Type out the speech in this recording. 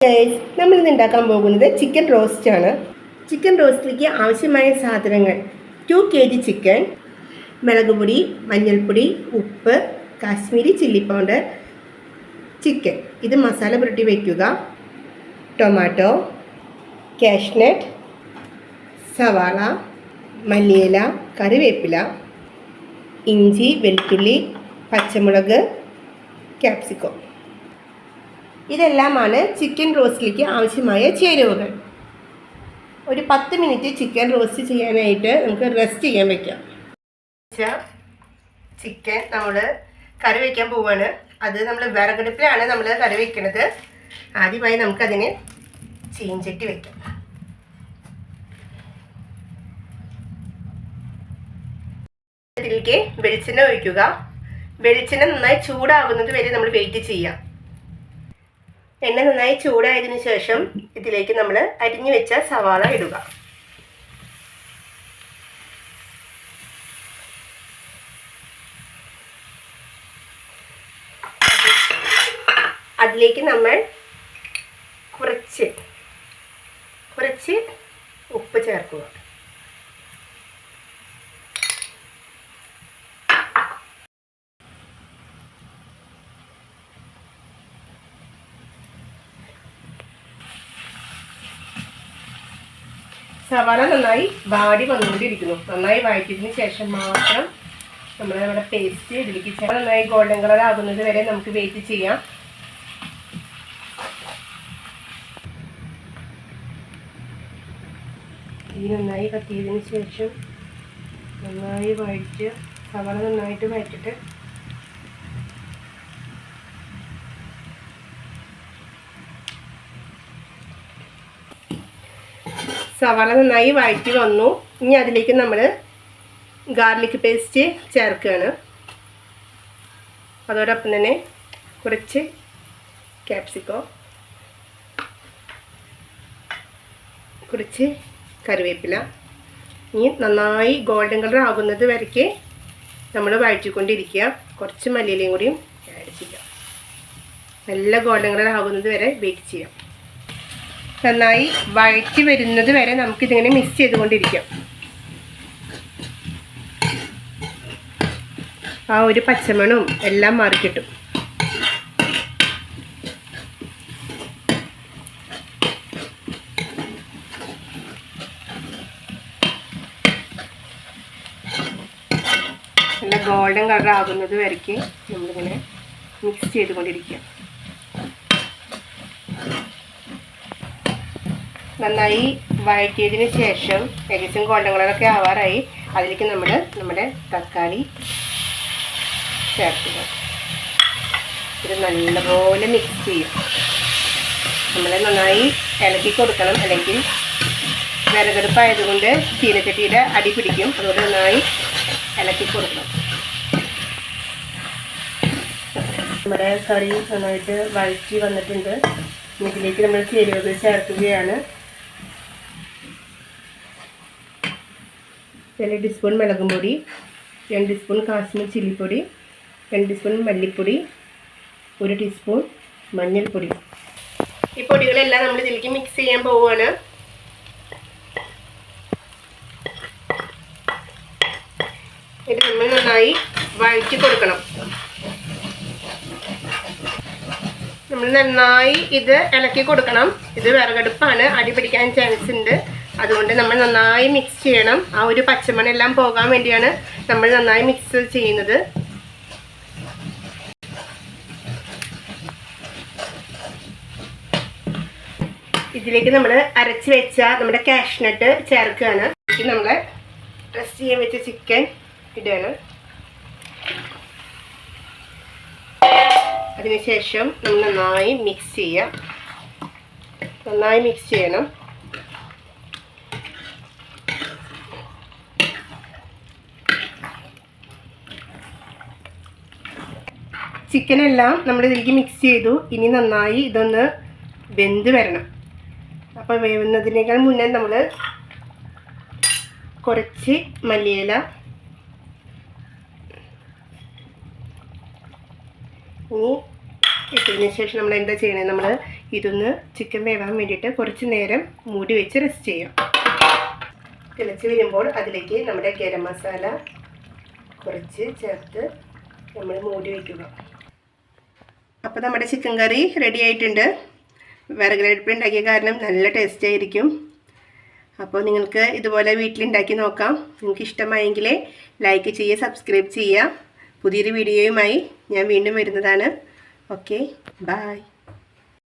Guys നമ്മൾ ഇന്ന് ഉണ്ടാക്കാൻ പോകുന്നത് ചിക്കൻ റോസ്റ്റ് ആണ്. ചിക്കൻ റോസ്റ്റിലേക്ക് ആവശ്യമായ സാധനങ്ങൾ. ടു കെ ജി ചിക്കൻ മുളക് പൊടി മഞ്ഞൾപ്പൊടി ഉപ്പ് കാശ്മീരി ചില്ലി പൗഡർ ചിക്കൻ ഇത് മസാല പുരട്ടി വയ്ക്കുക ടൊമാറ്റോ കാഷ്നട്ട് സവാള മല്ലിയില കറിവേപ്പില ഇഞ്ചി വെളുത്തുള്ളി പച്ചമുളക് ക്യാപ്സിക്കം ഇതെല്ലാമാണ് ചിക്കൻ റോസ്റ്റിലേക്ക് ആവശ്യമായ ചേരുവകൾ. ഒരു പത്ത് മിനിറ്റ് ചിക്കൻ റോസ്റ്റ് ചെയ്യാനായിട്ട് നമുക്ക് റെസ്റ്റ് ചെയ്യാൻ വെക്കാം. ചിക്കൻ നമ്മൾ കറി വയ്ക്കാൻ പോവാണ്. അത് നമ്മൾ വിറകടുപ്പിലാണ് നമ്മൾ കറി വയ്ക്കുന്നത് ആദ്യമായി നമുക്കതിന് ചീഞ്ചട്ടി വയ്ക്കാം ഇതിലേക്ക് വെളിച്ചെണ്ണ ഒഴിക്കുക. വെളിച്ചെണ്ണ നന്നായി ചൂടാകുന്നത് വരെ നമ്മൾ വെയിറ്റ് ചെയ്യാം. എണ്ണ നന്നായി ചൂടായതിനു ശേഷം ഇതിലേക്ക് നമ്മൾ അരിഞ്ഞു വെച്ച സവാള ഇടുക. അതിലേക്ക് നമ്മൾ കുറച്ച് കുറച്ച് ഉപ്പ് ചേർക്കുക. സവാള നന്നായി വാടി വന്നുകൊണ്ടിരിക്കുന്നു. നന്നായി വഴറ്റിയതിന് ശേഷം മാത്രം നമ്മൾ നമ്മുടെ പേസ്റ്റ് ഇതിലേക്ക് ചേർത്ത് നന്നായി ഗോൾഡൻ കളർ ആകുന്നത് വരെ നമുക്ക് വെയിറ്റ് ചെയ്യാം. ഈ നന്നായി കത്തിയതിന് ശേഷം നന്നായി വഴറ്റ് സവാള നന്നായിട്ട് വഴറ്റിട്ട് സവാള നന്നായി വഴറ്റി വന്നു. ഇനി അതിലേക്ക് നമ്മൾ ഗാർലിക് പേസ്റ്റ് ചേർക്കുകയാണ്. അതോടൊപ്പം തന്നെ കുറച്ച് ക്യാപ്സിക്കോ കുറച്ച് കറിവേപ്പില. ഇനി നന്നായി ഗോൾഡൻ കളർ ആകുന്നത് വരയ്ക്ക് നമ്മൾ വഴറ്റിക്കൊണ്ടിരിക്കുക. കുറച്ച് മല്ലിയിലയും കൂടിയും ആഡ് ചെയ്യാം. നല്ല ഗോൾഡൻ കളർ ആകുന്നത് വരെ ബേക്ക് ചെയ്യാം. നന്നായി വഴറ്റി വരുന്നത് വരെ നമുക്കിതിങ്ങനെ മിക്സ് ചെയ്തുകൊണ്ടിരിക്കാം. ആ ഒരു പച്ചമണവും എല്ലാം മാറിക്കിട്ടും നല്ല ഗോൾഡൻ കളർ ആകുന്നത് വരയ്ക്ക് നമ്മളിങ്ങനെ മിക്സ് ചെയ്തുകൊണ്ടിരിക്കുക നന്നായി വഴറ്റിയതിന് ശേഷം ഏകദേശം ഗോൾഡൻ കളറൊക്കെ ആവാറായി. അതിലേക്ക് നമ്മൾ നമ്മുടെ തക്കാളി ചേർക്കുക. ഇത് നല്ലപോലെ മിക്സ് ചെയ്യും. നമ്മൾ നന്നായി ഇളക്കി കൊടുക്കണം. അല്ലെങ്കിൽ വിറകെടുപ്പായതുകൊണ്ട് ചീനച്ചട്ടിയുടെ അടി പിടിക്കും. അതുകൊണ്ട് നന്നായി ഇളക്കി കൊടുക്കണം. നമ്മുടെ കറി നന്നായിട്ട് വഴറ്റി വന്നിട്ടുണ്ട്. ഇതിലേക്ക് നമ്മൾ ചേരുവകൾ ചേർക്കുകയാണ്. രണ്ട് ടീസ്പൂൺ മുളകും പൊടി രണ്ട് ടീസ്പൂൺ കാശ്മീർ ചില്ലിപ്പൊടി രണ്ട് ടീസ്പൂൺ മല്ലിപ്പൊടി ഒരു ടീസ്പൂൺ മഞ്ഞൾപ്പൊടി. ഈ പൊടികളെല്ലാം നമ്മൾ ഇതിലേക്ക് മിക്സ് ചെയ്യാൻ പോവുകയാണ്. ഇത് നമ്മൾ നന്നായി വഴറ്റി കൊടുക്കണം. നമ്മൾ നന്നായി ഇത് ഇളക്കി കൊടുക്കണം. ഇത് വിറകടുപ്പാണ്. അടി പിടിക്കാൻ ചാൻസ് ഉണ്ട്. അതുകൊണ്ട് നമ്മൾ നന്നായി മിക്സ് ചെയ്യണം. ആ ഒരു പച്ചമണെല്ലാം പോകാൻ വേണ്ടിയാണ് നമ്മൾ നന്നായി മിക്സ് ചെയ്യുന്നത്. ഇതിലേക്ക് നമ്മൾ അരച്ച് വെച്ച നമ്മുടെ കാഷ്നട്ട് ചേർക്കുകയാണ്. നമ്മൾ ഡ്രസ് ചെയ്യാൻ വെച്ച ചിക്കൻ ഇടുകയാണ് അതിനുശേഷം നമ്മൾ നന്നായി മിക്സ് ചെയ്യാം. നന്നായി മിക്സ് ചെയ്യണം. ചിക്കനെല്ലാം നമ്മൾ ഇതിലേക്ക് മിക്സ് ചെയ്തു. ഇനി നന്നായി ഇതൊന്ന് വെന്ത് വരണം. അപ്പോൾ വേവുന്നതിനേക്കാൾ മുന്നേ നമ്മൾ കുറച്ച് മല്ലിയില ഇനി ഇട്ടതിന് ശേഷം നമ്മൾ എന്താ ചെയ്യണേ? നമ്മൾ ഇതൊന്ന് ചിക്കൻ വേവാൻ വേണ്ടിയിട്ട് കുറച്ച് നേരം മൂടി വെച്ച് റെസ്റ്റ് ചെയ്യാം. തിളച്ച് വരുമ്പോൾ അതിലേക്ക് നമ്മുടെ ഗരം മസാല കുറച്ച് ചേർത്ത് നമ്മൾ മൂടി വയ്ക്കുക അപ്പോൾ നമ്മുടെ ചിക്കൻ കറി റെഡി ആയിട്ടുണ്ട്. വിറകിലടുപ്പിൽ ഉണ്ടാക്കിയ കാരണം നല്ല ടേസ്റ്റ് ആയിരിക്കും. അപ്പോൾ നിങ്ങൾക്ക് ഇതുപോലെ വീട്ടിലുണ്ടാക്കി നോക്കാം. നിങ്ങൾക്ക് ഇഷ്ടമായെങ്കിൽ ലൈക്ക് ചെയ്യുക സബ്സ്ക്രൈബ് ചെയ്യുക. പുതിയൊരു വീഡിയോയുമായി ഞാൻ വീണ്ടും വരുന്നതാണ്. Okay bye